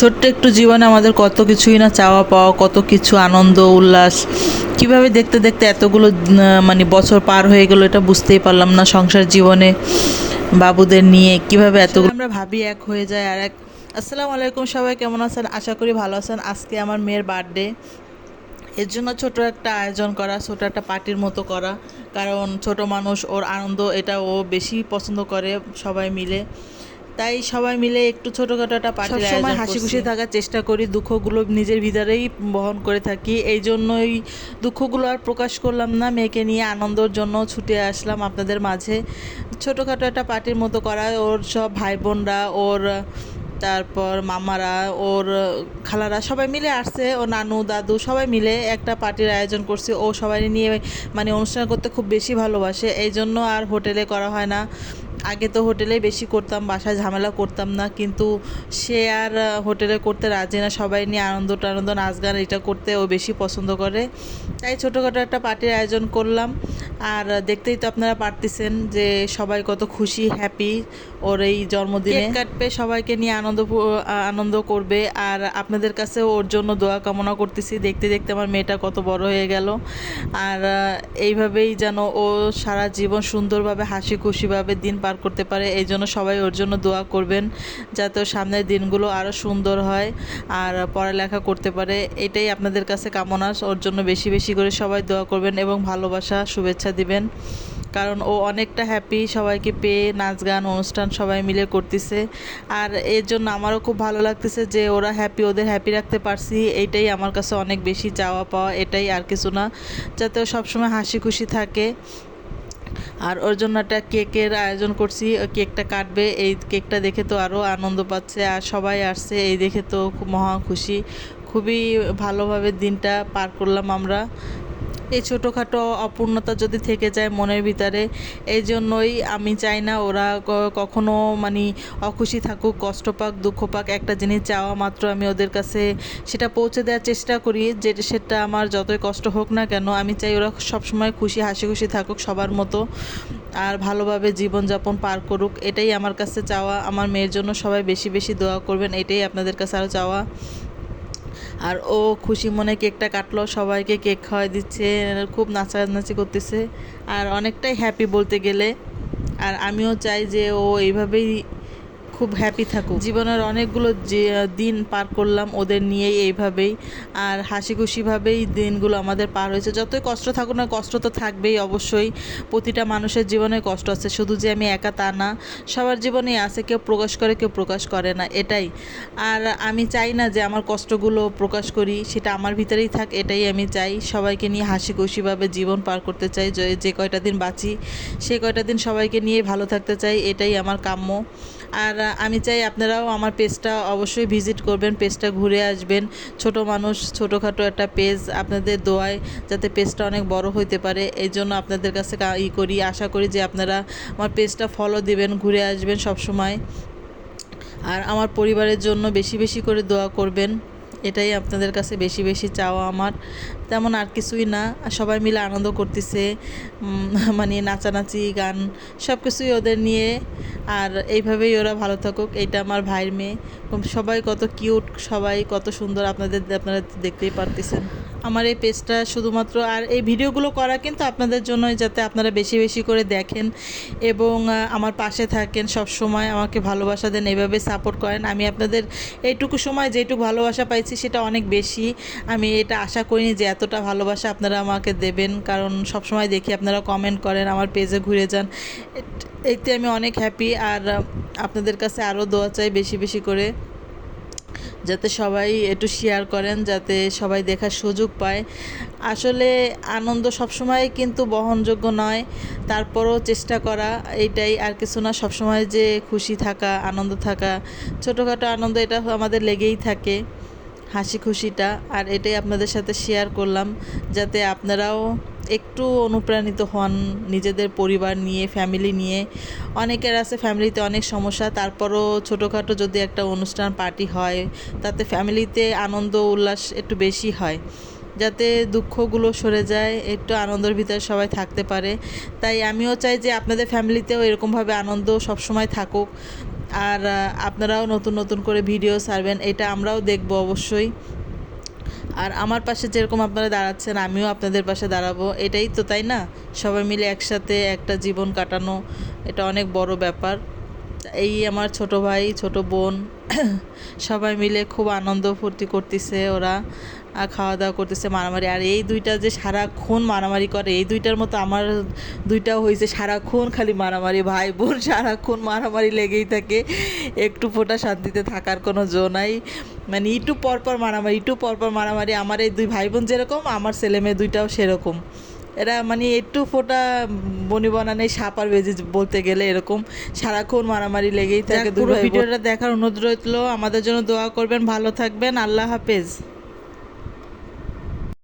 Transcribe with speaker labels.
Speaker 1: ছোট্ট একটু জীবনে আমাদের কত কিছুই না চাওয়া পাওয়া, কত কিছু আনন্দ, উল্লাস, কীভাবে দেখতে দেখতে এতগুলো মানে বছর পার হয়ে গেলো এটা বুঝতেই পারলাম না সংসার জীবনে, বাবুদের নিয়ে কীভাবে এত আমরা ভাবি এক হয়ে যায় আর এক। আসসালামু আলাইকুম সবাই, কেমন আছেন? আশা করি ভালো আছেন। আজকে আমার মেয়ের বার্থডে এর জন্য ছোট একটা আয়োজন করা, ছোট একটা পার্টির মতো করা। কারণ ছোট মানুষ, ওর আনন্দ, এটা ও বেশি পছন্দ করে সবাই মিলে। তাই সবাই মিলে একটু ছোটখাটো একটা পার্টির সময় হাসি খুশি থাকার চেষ্টা করি দুঃখগুলো নিজের ভিতরেই বহন করে থাকি। এই জন্যই দুঃখগুলো আর প্রকাশ করলাম না মেয়েকে নিয়ে আনন্দর জন্য ছুটে আসলাম আপনাদের মাঝে। ছোটোখাটো একটা পার্টির মতো করা ওর সব ভাই বোনরা ওর তারপর মামারা ওর খালারা সবাই মিলে আসছে ও নানু দাদু সবাই মিলে একটা পার্টির আয়োজন করছে। ও সবাই নিয়ে মানে অনুষ্ঠান করতে খুব বেশি ভালোবাসে এই জন্য আর হোটেলে করা হয় না। আগে তো হোটেলেই বেশি করতাম, বাসায় ঝামেলা করতাম না, কিন্তু সে আর হোটেলে করতে রাজি না, সবাই নিয়ে আনন্দ টানন্দ, নাচ গান এটা করতে ও বেশি পছন্দ করে। তাই ছোটোখাটো একটা পার্টির আয়োজন করলাম। আর দেখতেই তো আপনারা পারতেছেন যে সবাই কত খুশি হ্যাপি ওর এই জন্মদিনে। কাটবে, সবাইকে নিয়ে আনন্দ আনন্দ করবে। আর আপনাদের কাছে ওর জন্য দোয়া কামনা করতেছি। দেখতে দেখতে আমার মেয়েটা কত বড় হয়ে গেল। আর এইভাবেই যেন ও সারা জীবন সুন্দরভাবে হাসি খুশিভাবে দিন পার করতে পারে, এই জন্য সবাই ওর জন্য দোয়া করবেন যাতে সামনের দিনগুলো আরও সুন্দর হয় আর পড়ালেখা করতে পারে। এটাই আপনাদের কাছে কামনা, ওর জন্য বেশি বেশি করে সবাই দোয়া করবেন এবং ভালোবাসা, শুভেচ্ছা দিবেন। কারণ ও অনেকটা হ্যাপি সবাইকে পেয়ে নাচ গান, অনুষ্ঠান সবাই মিলে করতেছে। আর এর জন্য আমারও খুব ভালো লাগতেছে যে ওরা হ্যাপি ওদের হ্যাপি রাখতে পারছি। এইটাই আমার কাছে অনেক বেশি চাওয়া পাওয়া, এটাই আর কিছু না। যাতে ও সবসময় হাসি খুশি থাকে। আর ওর জন্য একটা কেকের আয়োজন করছি কেকটা কাটবে, এই কেকটা দেখে তো আরও আনন্দ পাচ্ছে আর সবাই আসছে, এই দেখে তো খুব মহা খুশি। খুবই ভালোভাবে দিনটা পার করলাম আমরা। এই ছোটোখাটো অপূর্ণতা যদি থেকে যায় মনের ভিতরে, এই জন্যই আমি চাই না ওরা কখনো মানে অখুশি থাকুক, কষ্ট পাক, দুঃখ পাক, একটা জিনিস চাওয়া মাত্র আমি ওদের কাছে সেটা পৌঁছে দেওয়ার চেষ্টা করি, যে সেটা আমার যতই কষ্ট হোক না কেন, আমি চাই ওরা সবসময় খুশি, হাসি খুশি থাকুক সবার মতো, আর ভালোভাবে জীবনযাপন পার করুক, এটাই আমার কাছে চাওয়া, আমার মেয়ের জন্য সবাই বেশি বেশি দোয়া করবেন, এটাই আপনাদের কাছে আরও চাওয়া। আর ও খুশি মনে কেকটা কাটলো, সবাইকে কেক খাওয়াই দিচ্ছে, খুব নাচানাচি করতেছে, আর অনেকটাই হ্যাপি বলতে গেলে। আর আমিও চাই যে ও এইভাবেই খুব হ্যাপি থাকুক। জীবনের অনেকগুলো যে দিন পার করলাম ওদের নিয়েই এইভাবেই। আর হাসি খুশিভাবেই দিনগুলো আমাদের পার হয়েছে। যতই কষ্ট থাকুক না কষ্ট তো থাকবেই অবশ্যই। প্রতিটা মানুষের জীবনে কষ্ট আছে। শুধু যে আমি একা তা না, সবার জীবনেই আছে। কেউ প্রকাশ করে, কেউ প্রকাশ করে না। এটাই। আর আমি চাই না যে আমার কষ্টগুলো প্রকাশ করি, সেটা আমার ভিতরেই থাক। এটাই আমি চাই। সবাইকে নিয়ে হাসি খুশিভাবে জীবন পার করতে চাই। যে যে কয়টা দিন বাঁচি সেই কয়টা দিন সবাইকে নিয়ে ভালো থাকতে চাই। এটাই আমার কাম্য। আর আমি চাই আপনারাও আমার পেজটা অবশ্যই ভিজিট করবেন পেজটা ঘুরে আসবেন। ছোট মানুষ, ছোটোখাটো একটা পেজ আপনাদের দোয়ায় যাতে পেজটা অনেক বড় হইতে পারে। এই জন্য আপনাদের কাছে ই করি, আশা করি যে আপনারা আমার পেজটা ফলো দিবেন, ঘুরে আসবেন সবসময়। আর আমার পরিবারের জন্য বেশি বেশি করে দোয়া করবেন। এটাই আপনাদের কাছে বেশি বেশি চাওয়া আমার। তেমন আর কিছুই না। সবাই মিলে আনন্দ করতেছে। মানে নাচানাচি, গান সব কিছুই ওদের নিয়ে। আর এইভাবেই ওরা ভালো থাকুক, এইটা আমার ভাইয়ের মেয়ে। সবাই কত কিউট সবাই কত সুন্দর আপনাদের, আপনারা দেখতেই পারতেছেন। আমার এই পেজটা শুধুমাত্র আর এই ভিডিওগুলো করা কিন্তু আপনাদের জন্যই যাতে আপনারা বেশি বেশি করে দেখেন এবং আমার পাশে থাকেন, সব সময় আমাকে ভালোবাসা দেন এইভাবে সাপোর্ট করেন। আমি আপনাদের এইটুকু সময় যেটুকু ভালোবাসা পাইছি সেটা অনেক বেশি। আমি এটা আশা করিনি যে এতটা ভালোবাসা আপনারা আমাকে দেবেন। কারণ সব সময় দেখি আপনারা কমেন্ট করেন, আমার পেজে ঘুরে যান। এতে আমি অনেক হ্যাপি আর আপনাদের কাছে আরও দোয়া চাই বেশি বেশি করে। যাতে সবাই একটু শেয়ার করেন, যাতে সবাই দেখার সুযোগ পায়। আসলে আনন্দ সবসময় কিন্তু বহনযোগ্য নয়, তারপরও চেষ্টা করা, এইটাই আর কিছু না। সবসময় যে খুশি থাকা, আনন্দ থাকা, ছোটোখাটো আনন্দ এটা আমাদের লেগেই থাকে, হাসি খুশিটা। আর এটাই আপনাদের সাথে শেয়ার করলাম, যাতে আপনারাও একটু অনুপ্রাণিত হন নিজেদের পরিবার নিয়ে ফ্যামিলি নিয়ে। অনেকের আছে ফ্যামিলিতে অনেক সমস্যা, তারপরও ছোটোখাটো যদি একটা অনুষ্ঠান পার্টি হয়, তাতে ফ্যামিলিতে আনন্দ উল্লাস একটু বেশি হয়। যাতে দুঃখগুলো সরে যায়, একটু আনন্দের ভিতরে সবাই থাকতে পারে। তাই আমিও চাই যে আপনাদের ফ্যামিলিতেও এরকমভাবে আনন্দ সবসময় থাকুক। আর আপনারাও নতুন নতুন করে ভিডিও ছাড়বেন, এটা আমরাও দেখব অবশ্যই। আর আমার পাশে যেরকম আপনারা দাঁড়াচ্ছেন, আমিও আপনাদের পাশে দাঁড়াবো। এটাই তো, তাই না? সবাই মিলে একসাথে একটা জীবন কাটানো, এটা অনেক বড় ব্যাপার। এই আমার ছোট ভাই, ছোট বোন, সবাই মিলে খুব আনন্দ ফুর্তি করতেছে ওরা খাওয়া দাওয়া করতেছে মারামারি। আর এই দুইটা যে সারাক্ষণ মারামারি করে, এই দুইটার মতো আমার দুইটাও হয়েছে সারাক্ষণ খালি মারামারি। ভাই, বোন সারাক্ষণ মারামারি লেগেই থাকে। একটু ফোটা শান্তিতে থাকার কোনো জো নাই। মানে ইটু পরপর মারামারি, ইটু পরপর মারামারি। আমার এই দুই ভাই বোন যেরকম, আমার ছেলে মেয়ে দুইটাও সেরকম। এরা মানে একটু ফোটা বনি সাপ আর বেজে বলতে গেলে এরকম। সারাক্ষণ মারামারি লেগেই থাকে ভিডিওটা দেখার অনুরোধ রইল। আমাদের জন্য দোয়া করবেন ভালো থাকবেন। আল্লাহ হাফেজ।